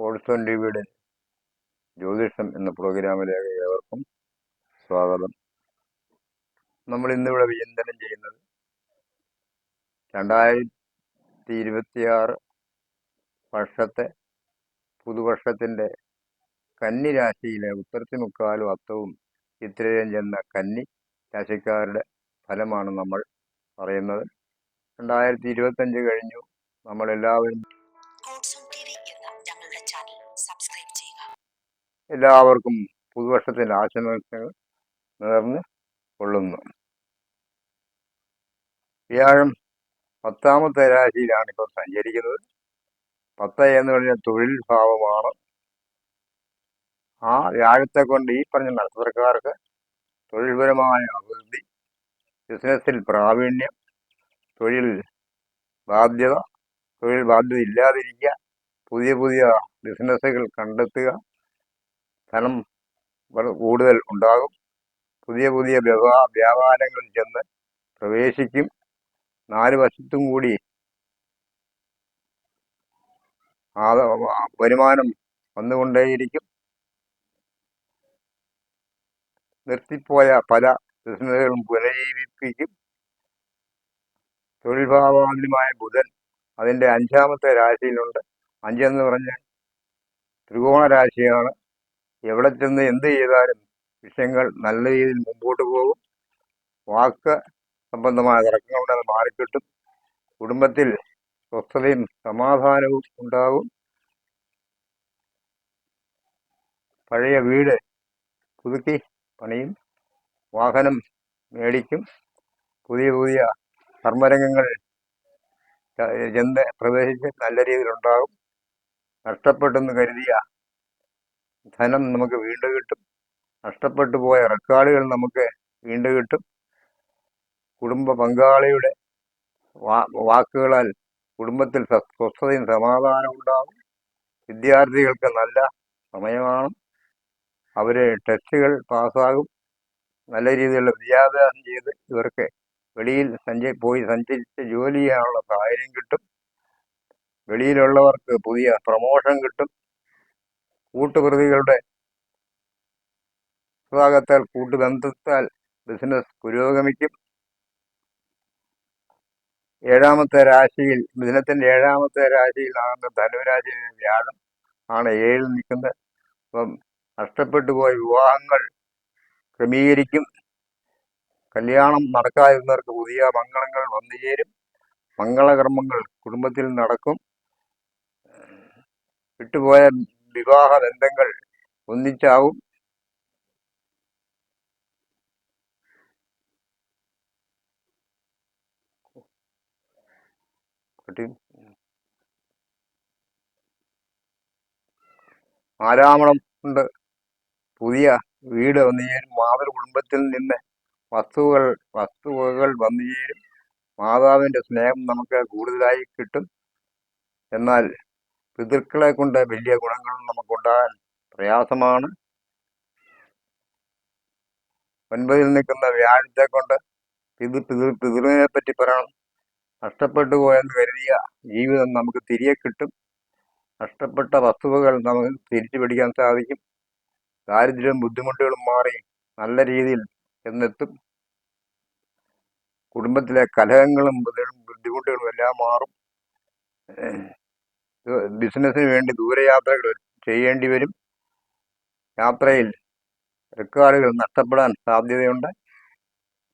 ഓൾസോൺ dividend ജ്യോതിഷം എന്ന പ്രോഗ്രാമിലേക്ക് ഏവർക്കും സ്വാഗതം. നമ്മൾ ഇന്നിവിടെ വിചിന്തനം ചെയ്യുന്നത് രണ്ടായിരത്തി ഇരുപത്തിയാറ് വർഷത്തെ പുതുവർഷത്തിന്റെ കന്നി രാശിയിലെ ഉത്തരത്തി മുക്കാലും അത്തവും ചിത്രയും ചെന്ന കന്നി രാശിക്കാരുടെ ഫലമാണ് നമ്മൾ പറയുന്നത്. രണ്ടായിരത്തി ഇരുപത്തഞ്ച് കഴിഞ്ഞു. നമ്മളെല്ലാവരും എല്ലാവർക്കും പുതുവർഷത്തിന്റെ ആശംസകൾ നേർന്ന് കൊള്ളുന്നു. വ്യാഴം പത്താമത്തെ രാശിയിലാണ് ഇപ്പോൾ സഞ്ചരിക്കുന്നത്. പത്ത് എന്ന് പറഞ്ഞാൽ തൊഴിൽ ഭാവമാണ്. ആ വ്യാഴത്തെ കൊണ്ട് ഈ പറഞ്ഞ നക്ഷത്രക്കാർക്ക് തൊഴിൽപരമായ അഭിവൃദ്ധി ബിസിനസ്സിൽ പ്രാവീണ്യം തൊഴിൽ ബാധ്യത തൊഴിൽ ബാധ്യത ഇല്ലാതിരിക്കുക പുതിയ പുതിയ ബിസിനസ്സുകൾ കണ്ടെത്തുക. ധനം കൂടുതൽ ഉണ്ടാകും. പുതിയ പുതിയ വ്യാപാരങ്ങളിൽ ചെന്ന് പ്രവേശിക്കും. നാല് വശത്തും കൂടി വരുമാനം വന്നുകൊണ്ടേയിരിക്കും. നിർത്തിപ്പോയ പല ബിസിനസ്സുകളും പുനരീപിപ്പിക്കും തൊഴിൽ ഭാവാന്യമായ ബുധൻ അതിന്റെ അഞ്ചാമത്തെ രാശിയിലുണ്ട്. അഞ്ചെന്ന് പറഞ്ഞാൽ ത്രികോണ രാശിയാണ് എവിടെ ചെന്ന് എന്ത് ചെയ്താലും വിഷയങ്ങൾ നല്ല രീതിയിൽ മുമ്പോട്ട് പോകും. വാക്ക് സംബന്ധമായ തർക്കങ്ങളുടെ അത് മാറിക്കിട്ടും. കുടുംബത്തിൽ സ്വസ്ഥതയും സമാധാനവും ഉണ്ടാകും. പഴയ വീട് പുതുക്കി പണിയും. വാഹനം മേടിക്കും. പുതിയ പുതിയ കർമ്മരംഗങ്ങൾ ചെന്ന് പ്രവേശിച്ച് നല്ല രീതിയിലുണ്ടാകും നഷ്ടപ്പെട്ടെന്ന് കരുതിയ. ധനം നമുക്ക് വീണ്ടും കിട്ടും. നഷ്ടപ്പെട്ടു പോയ റെക്കോർഡുകൾ നമുക്ക് വീണ്ടും കിട്ടും. കുടുംബ പങ്കാളിയുടെ വാക്കുകളാൽ കുടുംബത്തിൽ സ്വ- സ്വസ്ഥതയും സമാധാനവും ഉണ്ടാകും വിദ്യാർത്ഥികൾക്ക് നല്ല സമയമാണ് അവർ ടെസ്റ്റുകൾ പാസ്സാകും. നല്ല രീതിയിലുള്ള വിദ്യാഭ്യാസം ചെയ്ത് ഇവർക്ക് വെളിയിൽ സഞ്ചരി പോയി സഞ്ചരിച്ച് ജോലി ചെയ്യാനുള്ള സാഹചര്യം കിട്ടും. വെളിയിലുള്ളവർക്ക് പുതിയ പ്രമോഷൻ കിട്ടും. കൂട്ടുപ്രതികളുടെ വിഭാഗത്താൽ കൂട്ടുബന്ധത്താൽ ബിസിനസ് പുരോഗമിക്കും. ഏഴാമത്തെ രാശിയിൽ മിഥുനത്തിന്റെ ഏഴാമത്തെ രാശിയിലാകുന്ന ധനുരാശിയിലെ വ്യാഴം ആണ് ഏഴിൽ നിൽക്കുന്നത്. അപ്പം നഷ്ടപ്പെട്ടു പോയ വിവാഹങ്ങൾ ക്രമീകരിക്കും. കല്യാണം നടക്കാതിരുന്നവർക്ക് പുതിയ മംഗളങ്ങൾ വന്നു ചേരും മംഗളകർമ്മങ്ങൾ കുടുംബത്തിൽ നടക്കും. വിട്ടുപോയ വിവാഹ ബന്ധങ്ങൾ ഒന്നിച്ചാവും ആരാമണം കൊണ്ട് പുതിയ വീട് വന്നു ചേരും. മാതൃ കുടുംബത്തിൽ നിന്ന് വസ്തുവകൾ വസ്തുവകകൾ വന്നു ചേരും. മാതാവിന്റെ സ്നേഹം നമുക്ക് കൂടുതലായി കിട്ടും. എന്നാൽ പിതൃക്കളെ കൊണ്ട് വലിയ ഗുണങ്ങൾ നമുക്കുണ്ടാകാൻ പ്രയാസമാണ്. ഒൻപതിൽ നിൽക്കുന്ന വ്യാഴത്തെ കൊണ്ട് പിതൃ പിതൃ പിതൃവിനെ പറ്റി പറയണം. നഷ്ടപ്പെട്ടു പോയെന്ന് കരുതിയ ജീവിതം നമുക്ക് തിരികെ കിട്ടും. നഷ്ടപ്പെട്ട വസ്തുവകൾ നമുക്ക് തിരിച്ചു പിടിക്കാൻ സാധിക്കും. ദാരിദ്ര്യവും ബുദ്ധിമുട്ടുകളും മാറി നല്ല രീതിയിൽ എന്നെത്തും കുടുംബത്തിലെ കലഹങ്ങളും ബുദ്ധി- ബുദ്ധിമുട്ടുകളും എല്ലാം മാറും. ബിസിനസ്സിന് വേണ്ടി ദൂരയാത്രകൾ ചെയ്യേണ്ടി വരും. യാത്രയിൽ റെക്കോർഡുകൾ നഷ്ടപ്പെടാൻ സാധ്യതയുണ്ട്.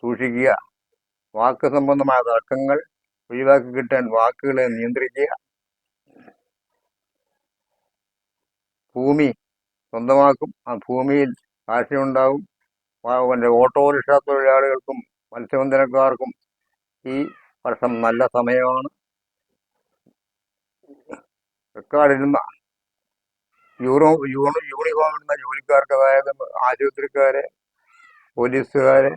സൂക്ഷിക്കുക. വാക്ക് സംബന്ധമായ തർക്കങ്ങൾ ഒഴിവാക്കി കിട്ടാൻ വാക്കുകളെ നിയന്ത്രിക്കുക. ഭൂമി സ്വന്തമാക്കും. ആ ഭൂമിയിൽ കാഴ്ചയുണ്ടാകും വാ- പിന്നെ ഓട്ടോറിക്ഷ തൊഴിലാളികൾക്കും മത്സ്യബന്ധനക്കാർക്കും ഈ വർഷം നല്ല സമയമാണ്. റെക്കോർഡിരുന്ന യൂറോ യൂണി യൂണിഫോം ഇടുന്ന ജോലിക്കാർക്ക് അതായത് ആശുപത്രിക്കാരെ പോലീസുകാരെ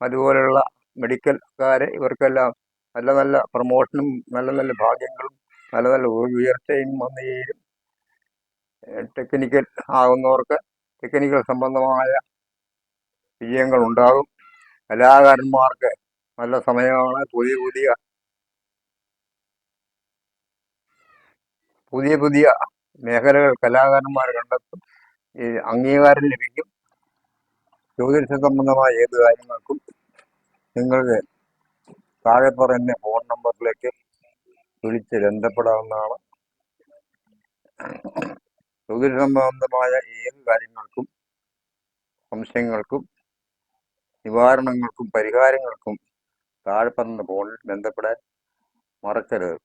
അതുപോലെയുള്ള മെഡിക്കൽക്കാരെ ഇവർക്കെല്ലാം നല്ല നല്ല പ്രൊമോഷനും നല്ല നല്ല ഭാഗ്യങ്ങളും നല്ല നല്ല ഉയർച്ചയും വന്നു ചേരും ടെക്നിക്കൽ ആകുന്നവർക്ക് ടെക്നിക്കൽ സംബന്ധമായ വിജയങ്ങൾ ഉണ്ടാകും കലാകാരന്മാർക്ക് നല്ല സമയമാണ് പുതിയ പുതിയ പുതിയ പുതിയ മേഖലകൾ കലാകാരന്മാർ കണ്ടെത്തും. ഈ അംഗീകാരം ലഭിക്കും. ജ്യോതിഷ സംബന്ധമായ ഏത് കാര്യങ്ങൾക്കും നിങ്ങൾക്ക് താഴെ പറയുന്ന ഫോൺ നമ്പറിലേക്ക് വിളിച്ച് ബന്ധപ്പെടാവുന്നതാണ്. ജ്യോതിഷ സംബന്ധമായ ഏത് കാര്യങ്ങൾക്കും സംശയങ്ങൾക്കും നിവാരണങ്ങൾക്കും പരിഹാരങ്ങൾക്കും താഴെ പറഞ്ഞ ഫോണിൽ ബന്ധപ്പെടാൻ മറക്കരുത്.